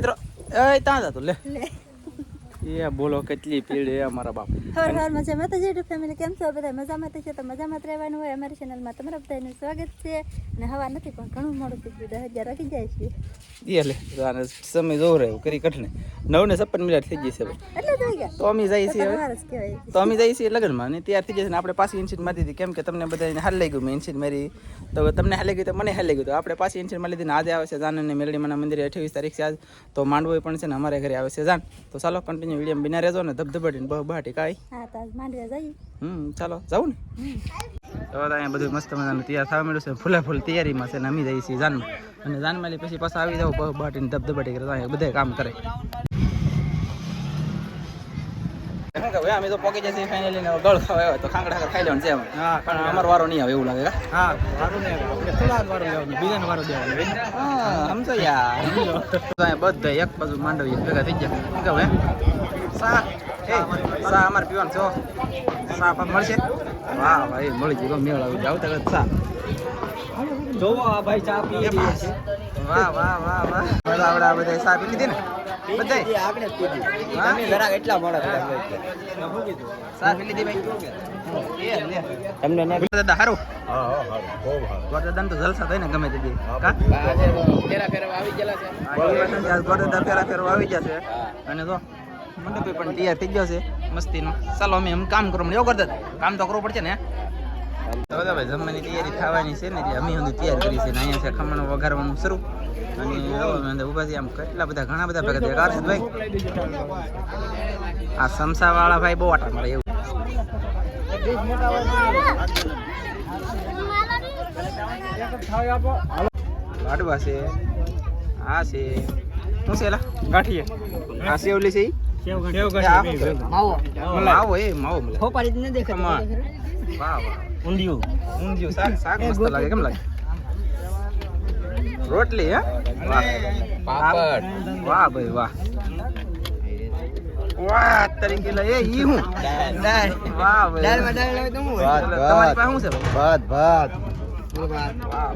મિત્રો એ ત્યાં જતો લે. એ બોલો કેટલી પીડ એ અમારા બાપ. હર હર મજા માતા યુટ્યુબ ફેમિલી કેમ છો? બધા મજામાં તો છે તો મજામાં જ રહેવાનું હોય. અમારી ચેનલમાં તમારા બધાનું સ્વાગત છે. અને હવા નથી પણ ઘણું મોડું થઈ ગયું. દસ હજાર રાખી જાય છે. એ લે આને સમય જો રહ્યો કરી કઠને નવ ને છપ્પન મિનિટ થઈ જશે એટલે ગયા. તો અમે જઈએ છીએ હવે. તો અમે જઈએ છીએ લગ્નમાં અને ત્યાર થઈ જશે ને આપણે પાછી ઇન્સિટ મારી દીધી. કેમ કે તમને બધાને હાલ લઈ ગયું મેં ઇન્સિટ મારી. તો તમને હાલ ગયું તો મને હાલ લઈ ગયું તો આપણે પાછી ઇન્સિટ મારી દીધી આજે આવે છે જાન અને મેલડીમાના મંદિરે અઠ્યાવીસ તારીખ છે આજ. તો માંડવો પણ છે ને અમારે ઘરે આવે છે જાન. તો ચાલો કન્ટિન્યુ વીડિયો બિના રહેજો ને ધબધબાટીને બહુ બહાટી કાંઈ. હા તો આજ જઈએ. હમ ચાલો જાઉં ને? તો અહીંયા બધું મસ્ત મજાનું તૈયાર થવા મળ્યું છે. ફૂલે ફૂલ તૈયારીમાં છે ને અમે જઈએ છીએ જાનમાં. અને જાનમાં પછી પાછા આવી જાવ બહુ બહાટીને ધબધબાટી કરે અહીંયા બધા કામ કરે. કહે અમે તો પોકી જશે ફાઇનલી ને ગળ ખાવા આવ્યો તો ખાંગડા ખાંગડા ખાઈ લેવાનું છે હા પણ અમારો વારો નહીં આવે એવું લાગે? હા વારું ને આપણે થોડા વારું લેવાનું બીજાને વારો દેવાનો હા સમજો યાર. તો બધા એક બાજુ માંડવી ભેગા થઈ ગયા. શું કહે સા અમારે પીવાનું છો સા પણ મળશે. વાહ ભાઈ મળી ગયો મેળ આવી જાવ તરત સા જોવો આ ભાઈ ચા પી છે. વાહ વાહ વાહ વાહ. બધા આવડા બધા સા પી લીધી ને? બધા આગળ જ પીધી તમે જરાક એટલા મોડા. સા પી લીધી ભાઈ. એ લે. તમને ને દાદા હારું? હા હા ખૂબ હા ગોરદાદા તો જલસા થાય ને ગમે તે દી. કા? ફેરા ફેરવા આવી ગયેલા છે. ગોરદાદા ફેરા ફેરવા આવી જશે અને જો મંડપે પણ તૈયાર થઈ ગયો છે મસ્તીનો. ચાલો અમે એમ કામ કરો એવું કરતા કામ તો કરવું પડશે ને દાદા ભાઈ, જમવાની તૈયારી થવાની છે ને અમે હજુ તૈયાર કરી છે અહીંયા છે ખમણ વઘારવાનું શરૂ. અને ઊભા છીએ. આમ કેટલા બધા, ઘણા બધા ભેગા થયા. કાર ભાઈ? આ સમસા વાળા ભાઈ બહુ આટા મળે એવું. લાડવા છે, આ છે, શું છે એલા? ગાંઠીએ આ સેવલી છે માવો એ માવો ન દેખાય. વાહ વાહ. ઊંધિયું. ઊંધિયું શાક શાક મસ્ત લાગે. કેમ લાગે? રોટલી હે? વાહ. પાપડ. વાહ ભાઈ વાહ. વાહ તરીકે લે એ ઈ હું? દાળ વાહ ભાઈ. દાળમાં દાળ હોય તો હું તમારી પાસે શું છે? ભાઈ ભાત ભાત. વાહ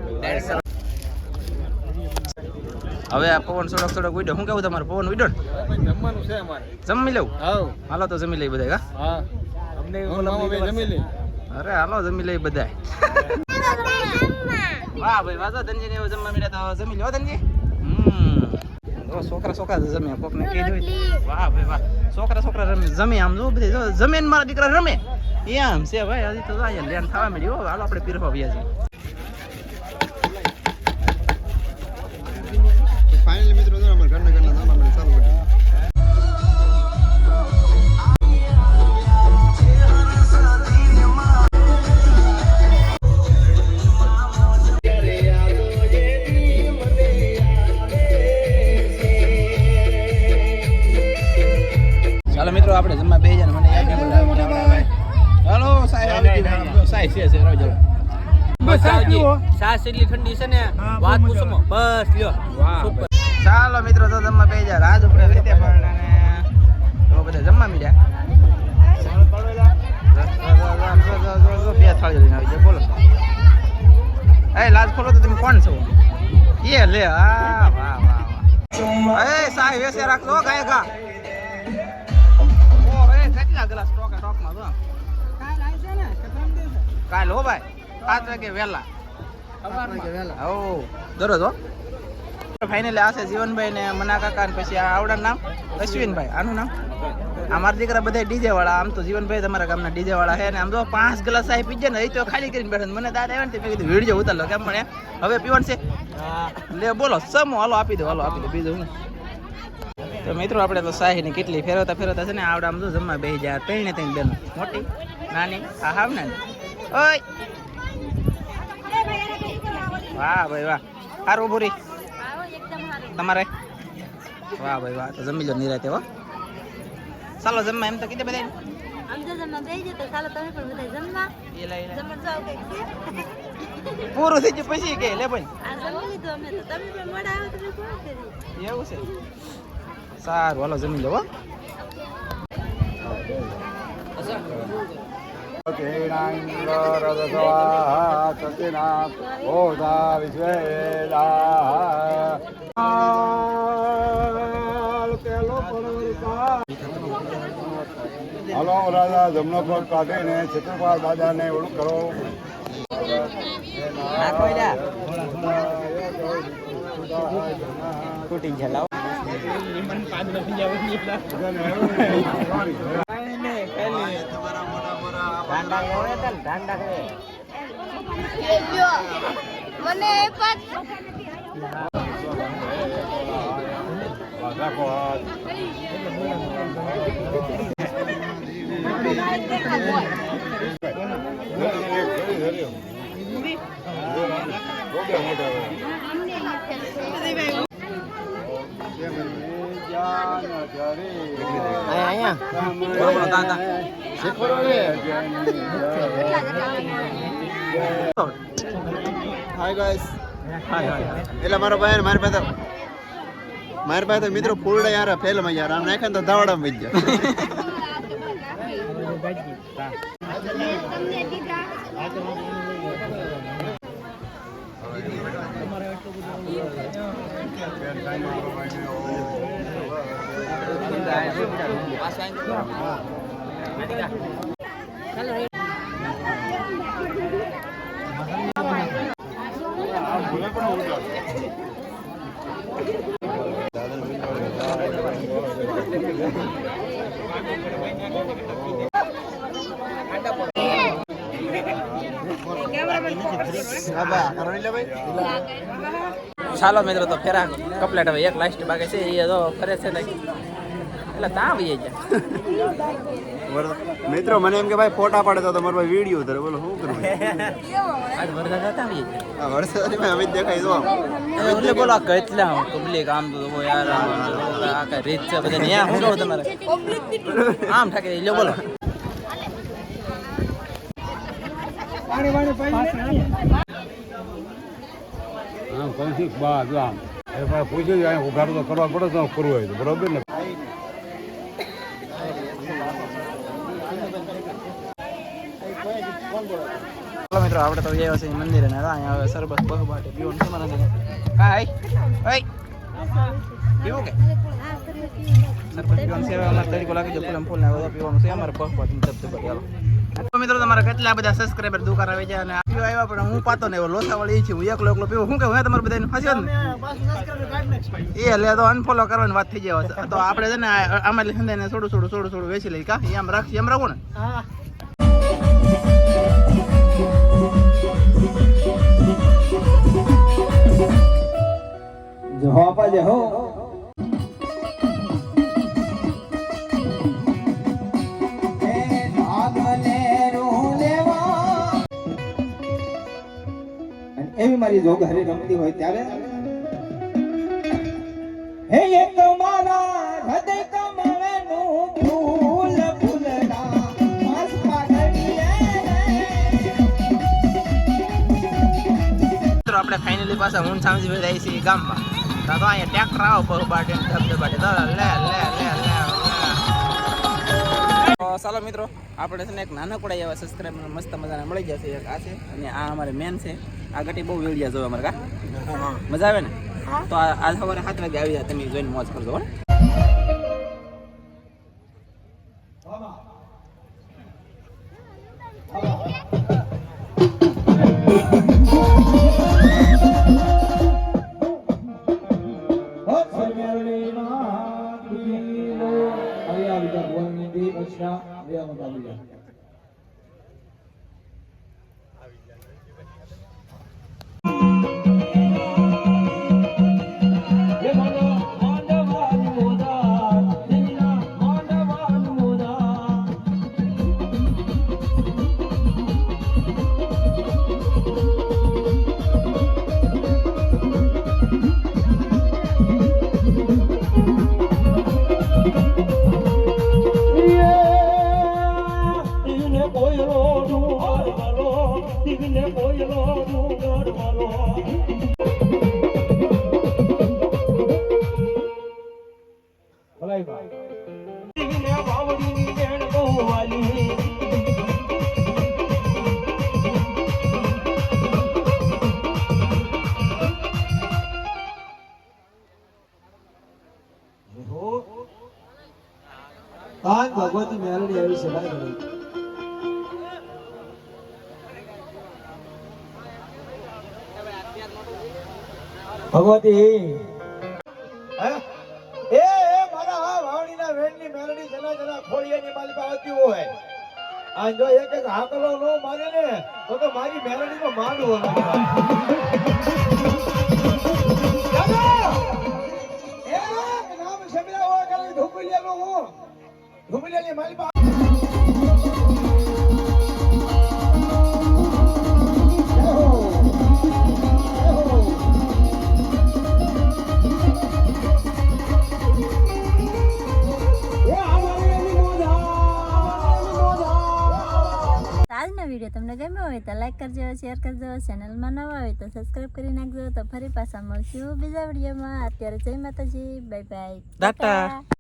હવે આ પવન સોડક સોડક ઉડ્યો. શું કેવું તમારું? પવન ઉડ્યો ને? જમવાનું છે અમારે. જમી લેવું? હાલો તો જમી લઈ બધા હા? અમને જમી લે અરે હાલો જમી લઈ બધા વાહ ભાઈ વાહ ધનજી ને એવું જમવા મળ્યા તો જમી લો ધનજી. છોકરા છોકરા જમે કોક ને વાહ ભાઈ વાહ. છોકરા છોકરા રમે જમે આમ જો બધી જમે ને મારા દીકરા રમે. એમ છે ભાઈ હજી તો લેન થવા મળ્યું. હાલો આપણે પીરવા વ્યા સાસ એટલી ઠંડી છે ને વાત પૂછો બસ લ્યો. સુપર. ચાલો મિત્રો તો જમવા બે જાય રાજ ઉપર રીતે પણ અને તો બધા જમવા મીડ્યા. બે થાળી લઈને આવી જાય બોલો એ લાજ ખોલો તો તમે કોણ છો? એ લે હા વાહ વાહ વાહ. એ સાહેબ વેસે રાખજો ગાય ગા ઓ એ કેટલા ગ્લાસ ટોકા ટોકમાં જો. કાલ હો ભાઈ પાંચ વાગે વહેલા. દરરોજ હો ફાઇનલી આ જીવનભાઈ ને મના કાકા ને પછી આ આવડા નામ અશ્વિનભાઈ. આનું નામ? અમારા દીકરા બધા ડીજે આમ તો જીવનભાઈ તમારા ગામના ડીજે વાળા છે ને આમ તો પાંચ ગ્લાસ સાહેબ પીજે ને એ તો ખાલી કરીને બેઠા મને દાદ ને મેં હવે પીવાનું છે. લે બોલો સમો હાલો, આપી દો, હાલો, આપી દો. બીજું તો મિત્રો, આપણે તો શાહી ની કેટલી ફેરવતા ફેરવતા છે ને આવડા આમ તો જમવા બે જાય. ત્રણે ત્રણ બેનો. મોટી, નાની. આ હાવ નાની ઓય! વાહ ભાઈ વાહ. સારું ભૂરી તમારે? વાહ ભાઈ વાહ. તો જમી લો નિરાતે હો. ચાલો જમવા એમ તો કીધે બધા પૂરું થઈ ગયું પછી કે લે ભાઈ. એવું છે. સારું હાલો જમી લો હો. ઓધા હાલો રાજા જમનો પગ કાઢીને છત્રપાલ દાદાને ઓળખ કરો. ધરી, જાન ધરી. બરોબર, દાદા. શીખવાડો રે. જાની હાય ગાઈસ હાય, હાય. એટલે મારો ભાઈ મારી પાસે મારી પાસે મિત્રો ફૂલડા યાર ફેલમાં યાર આમ નાખે તો ધાવડામાં વહી જાય ચાલો મિત્રો તો ફેરા કપલેટ હવે એક લાસ્ટ બાકી છે. એ તો ફરે છે એટલે ત્યાં આવી ગયા. મિત્રો મને એમ કે ભાઈ ફોટા પાડે તો તમારો ભાઈ વીડિયો ઉતરે. બોલો શું કરું આજ વરસાદ હતા આવી ગયા. વરસાદ મેં અમિત દેખાય તો એટલે બોલો આ કેટલા પબ્લિક આમ તો યાર આ કઈ રીત છે બધા ન્યા હું કહું તમારે? આમ ઠાકે લ્યો બોલો. આમ કૌશિક બા જો આમ. પૂછ્યું કરવા પડે તો કરવું હોય તો. બરોબર ને? ચાલો મિત્રો, આપણે તો ગયા છે મંદિરે ને અહીંયા હવે સરબત બહુ બાટે પીવાનું છે મને કાંઈ ઓય પીવું કે? સરબત પીવાનું છે અમારે તરીકો લાગી જાય ફૂલમ ફૂલ ને બધા પીવાનું છે, અમારે બહુ બાટે જબ ચાલો તો મિત્રો, તમારા કેટલા બધા સબસ્ક્રાઇબર દુકાર આવે છે અને આપ્યો આવ્યા, પણ હું પાતો ને એવો લોસાવાળી છે હું એકલો એકલો પીવું. શું કે હું તમારે બધાને? ફસી એ એટલે તો અનફોલો કરવાની વાત થઈ જાય તો આપણે છે ને આમાં ને થોડું થોડું થોડું થોડું વેચી લઈ કા? એમ રાખી, એમ રાખો ને? એવી મારી જોગ હરી રમતી હોય ત્યારે હે એક આપણે ફાઇનલી પાછા હું સામજી ભાઈ આવી છીએ ગામમાં. તો તો અહીંયા ટ્રેક્ટર આવો બાટે ધબધબાટે તો લે લે લે લે ચાલો મિત્રો આપણે છે ને એક નાનકડા એવા સબસ્ક્રાઈબર મસ્ત મજાના મળી જશે એક. આ છે અને આ અમારે મેન છે. આ ગટી બહુ વેડિયા જોવે અમારે કા? મજા આવે ને? તો આ સવારે સાત વાગે આવી જાય તમે જોઈને મોજ કરજો હો દી પછના ભગવતી મેલડી આવી છે ભાઈ ભગવતી? એ એ, મારા આ વાવણીના વેણની મેલડી જના જના ખોડિયાની માલિક આવતી હોય. આ જો એક એક હાકલો નો મારે ને, તો તો મારી મેલડીનો શમીરા હોય કરે ધુપલિયાનો હું. ધુપલિયાની માલિક હોય તો લાઈક કરજો શેર કરજો ચેનલમાં નવા હોય તો સબસ્ક્રાઈબ કરી નાખજો તો ફરી પાછા મળશું બીજા વિડીયોમાં અત્યારે જય માતાજી. Bye bye Tata.